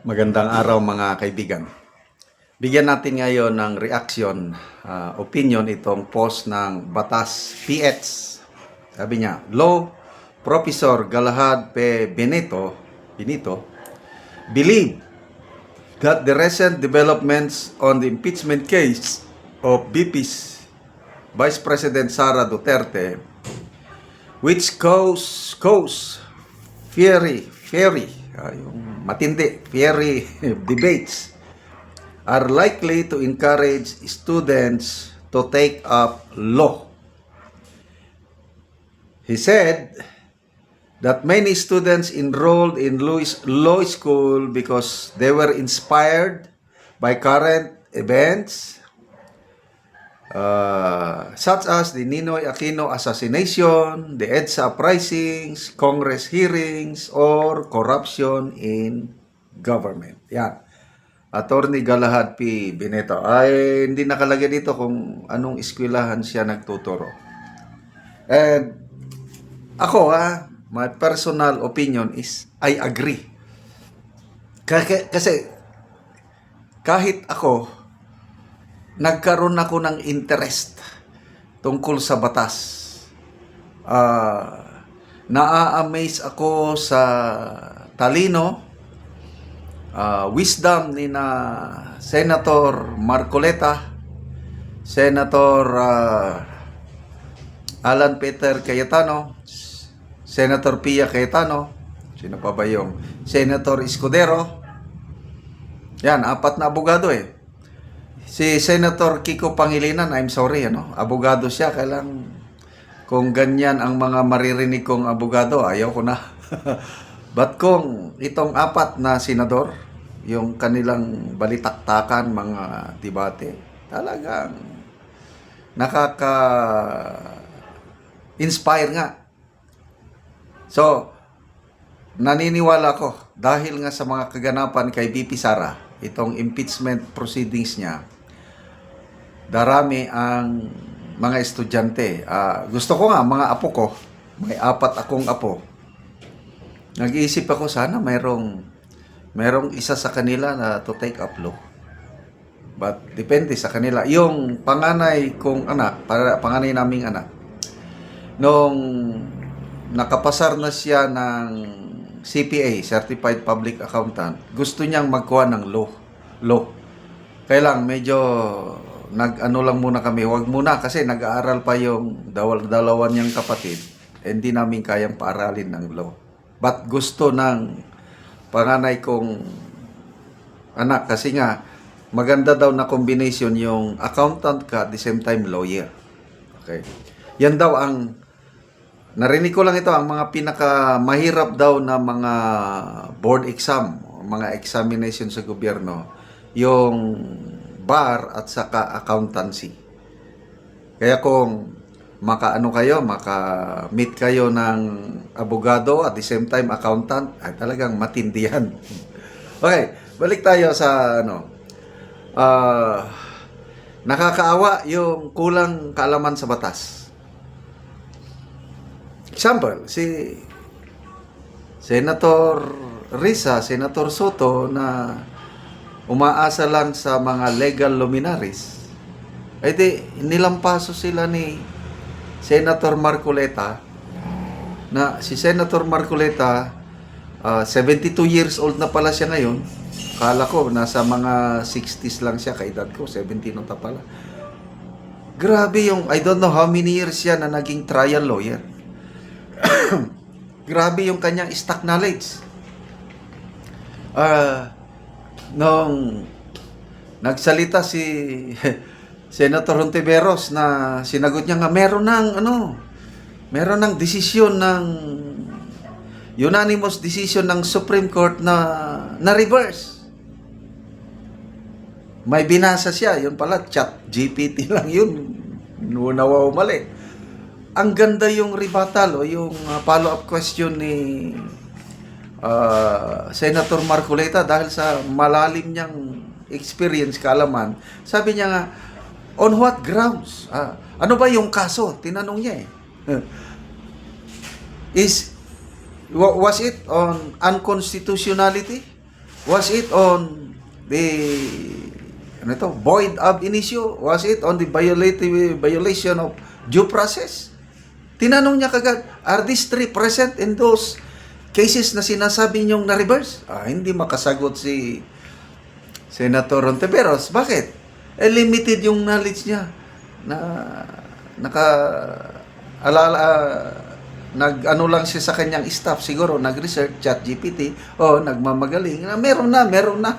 Magandang araw mga kaibigan. Bigyan natin ngayon ng reaction, ah, opinion itong post ng Batas PH. Sabi niya, Law Professor Galahad P. Benito, Benito believe that the recent developments on the impeachment case of VP's Vice President Sara Duterte which cause cause fiery fiery ah, yung matindi fiery debates are likely to encourage students to take up law. He said that many students enrolled in Louis law school because they were inspired by current events uh, such as the Ninoy Aquino assassination, the EDSA uprisings, Congress hearings, or corruption in government. Yan. Attorney Galahad P. Beneto. Ay, hindi nakalagay dito kung anong eskwelahan siya nagtuturo. And ako ha, my personal opinion is I agree. Kasi, kasi kahit ako, nagkaroon ako ng interest tungkol sa batas. Ah, naa-amaze ako sa talino, ah, wisdom ni na Senator Marcoleta, Senator ah, Alan Peter Cayetano, Senator Pia Cayetano, sino pa ba yung Senator Escudero, yan, apat na abogado eh. Si Senator Kiko Pangilinan, I'm sorry, ano, abogado siya, kailang kung ganyan ang mga maririnig kong abogado, ayaw ko na. But kung itong apat na senador, yung kanilang balitaktakan, mga debate, talagang nakaka-inspire nga. So, naniniwala ko dahil nga sa mga kaganapan kay BP Sara, itong impeachment proceedings niya, darami ang mga estudyante. Ah, gusto ko nga, mga apo ko, may apat akong apo. Nag-iisip ako sana mayroong mayroong isa sa kanila na to take up law. But depende sa kanila. Yung panganay kong anak, para panganay naming anak, nung nakapasar na siya ng CPA, Certified Public Accountant, gusto niyang magkuha ng law. Law. Kaya lang, medyo nag-ano lang muna kami, wag muna kasi nag-aaral pa yung dawal, dalawa niyang kapatid. Hindi namin kayang paaralin ng law. But gusto ng panganay kong anak kasi nga maganda daw na combination yung accountant ka at the same time lawyer. Okay. Yan daw ang narinig ko lang ito ang mga pinaka mahirap daw na mga board exam, mga examination sa gobyerno, yung bar at saka accountancy. Kaya kung makaano kayo, maka-meet kayo ng abogado at the same time accountant, ay talagang matindihan. okay, balik tayo sa ano. Ah, nakakaawa yung kulang kaalaman sa batas. Example, si Senator Risa, Senator Soto na umaasa lang sa mga legal luminaries, ay di, nilampaso sila ni Senator Marcoleta na si Senator Marcoleta ah, 72 years old na pala siya ngayon. Kala ko nasa mga 60s lang siya kaedad ko, 70 na pala. Grabe yung I don't know how many years siya na naging trial lawyer. Grabe yung kanyang stock knowledge. Ah, nung nagsalita si Senator Hontiveros na sinagot niya nga meron ng ano, meron ng desisyon ng unanimous decision ng Supreme Court na na reverse. May binasa siya, yun pala chat GPT lang yun. Nawaw mali. Ang ganda yung rebuttal o yung uh, follow-up question ni uh, Senator Marcoleta dahil sa malalim niyang experience, kaalaman. Sabi niya nga, on what grounds? Ah, ano ba yung kaso? Tinanong niya eh. Is wa- was it on unconstitutionality Was it on the ano ito, void ab initio? Was it on the violative violation of due process? Tinanong niya kagad, are these three present in those cases na sinasabi niyong na-reverse? Ah, hindi makasagot si Senator Ronteveros. Bakit? Eh, limited yung knowledge niya na naka alala nag ano lang siya sa kanyang staff siguro nag-research chat GPT o nagmamagaling na meron na meron na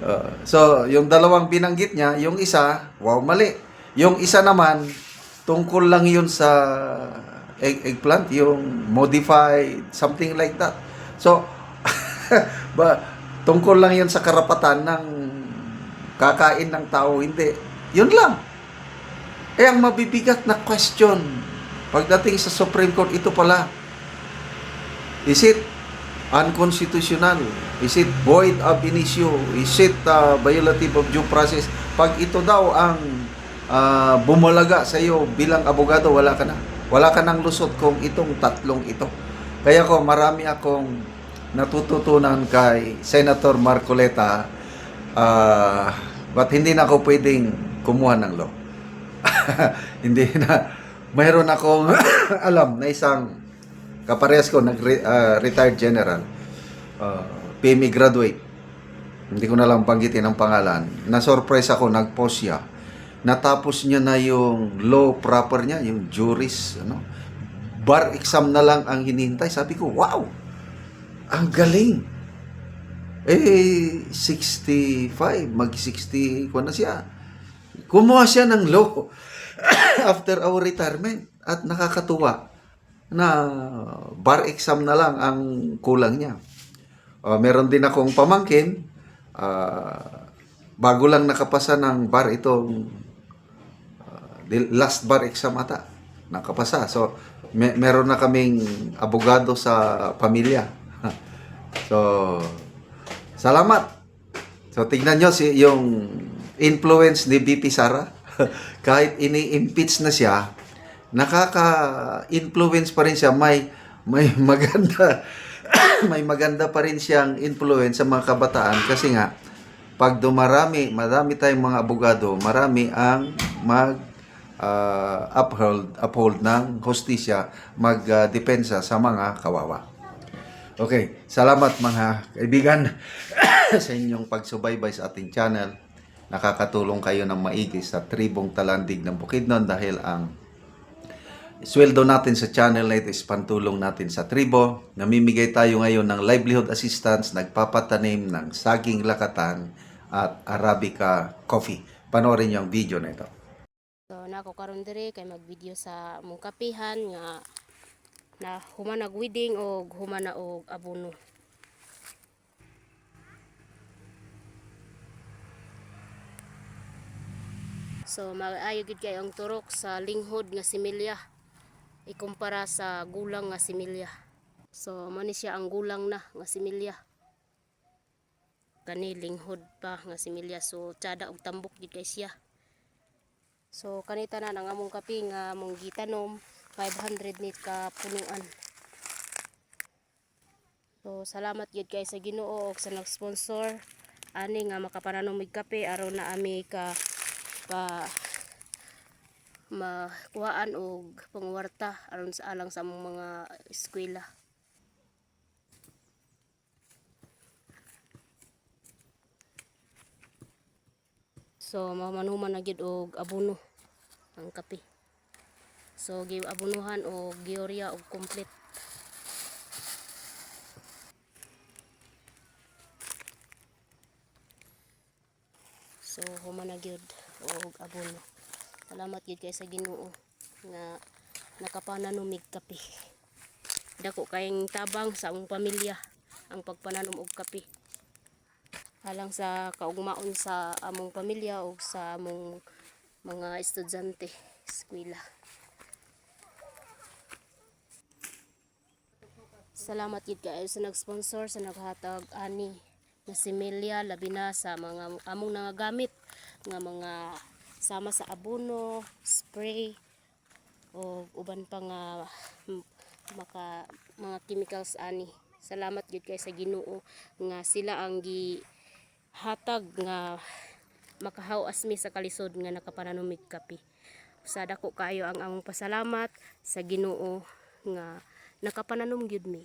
Uh, so yung dalawang binanggit niya yung isa wow mali yung isa naman tungkol lang yun sa egg, eggplant yung modified something like that. So ba tungkol lang yun sa karapatan ng kakain ng tao hindi. Yun lang. Eh ang mabibigat na question pagdating sa Supreme Court ito pala. Is it unconstitutional? Is it void ab initio? Is it uh, violative of due process? Pag ito daw ang uh, bumalaga sa iyo bilang abogado wala ka na wala ka nang lusot kung itong tatlong ito. Kaya ko marami akong natututunan kay Senator Marcoleta uh, but hindi na ako pwedeng kumuha ng law? Hindi na. Mayroon akong alam na isang kaparehas ko nag retired general uh, PME graduate hindi ko na lang banggitin ang pangalan. Na surprise ako nag-post siya natapos niya na yung law proper niya yung juris ano? Bar exam na lang ang hinihintay. Sabi ko wow! Ang galing! Eh 65 mag 60 ko na siya. Kumuha siya ng law after our retirement at nakakatuwa na bar exam na lang ang kulang niya. Uh, meron din akong pamangkin, uh, bago lang nakapasa ng bar itong last bar exam ata, nakapasa. So, me- meron na kaming abogado sa pamilya. so, salamat. So, tignan nyo si, yung influence ni BP Sara. Kahit ini-impeach na siya, nakaka-influence pa rin siya. May, may maganda, may maganda pa rin siyang influence sa mga kabataan kasi nga, pag dumarami, marami tayong mga abogado, marami ang mag ah, uphold, uphold ng hostisya, magdepensa sa mga kawawa. Okay, salamat mga kaibigan sa inyong pagsubaybay sa ating channel. Nakakatulong kayo ng maigi sa tribong talandig ng Bukidnon dahil ang sweldo natin sa channel na ito is pantulong natin sa tribo. Namimigay tayo ngayon ng livelihood assistance, nagpapatanim ng saging lakatan at Arabica coffee. Panoorin niyo ang video na ito. So nako karon diri kay magvideo sa mong kapihan nga na human nag wedding o human na og abono. So maayo gid kay ang turok sa linghod nga similya ikumpara sa gulang nga similya. So mani siya ang gulang na nga similya. Kani linghod pa nga similya so tiada og tambok gid kay siya. So kanita na nang among kape nga among gitanom 500 ni ka punuan. So salamat gyud kay sa Ginoo ug sa nag-sponsor ani nga makapananom mig kape aron na ami ka ka makuhaan og pangwarta aron sa alang sa mga eskwela. So mamanuman na gid og abono ang kape. So gi abonuhan og giorya og complete. So human na gyud og abono. Salamat gyud kay sa Ginoo nga nakapananumig kape. Dako kayong tabang sa among pamilya ang pagpananom og kape alang sa kaugmaon sa among pamilya o sa among mga estudyante eskwela. Salamat gid kaayo sa nag-sponsor sa naghatag ani na si Melia labi na sa mga among nangagamit nga mga sama sa abono, spray o uban pa nga maka mga chemicals ani Salamat gyud kay sa Ginoo nga sila ang gi hatag nga makahawas mi sa kalisod nga nakapananumig kapi. Sa dako kayo ang among pasalamat sa Ginoo nga nakapananom gyud mi.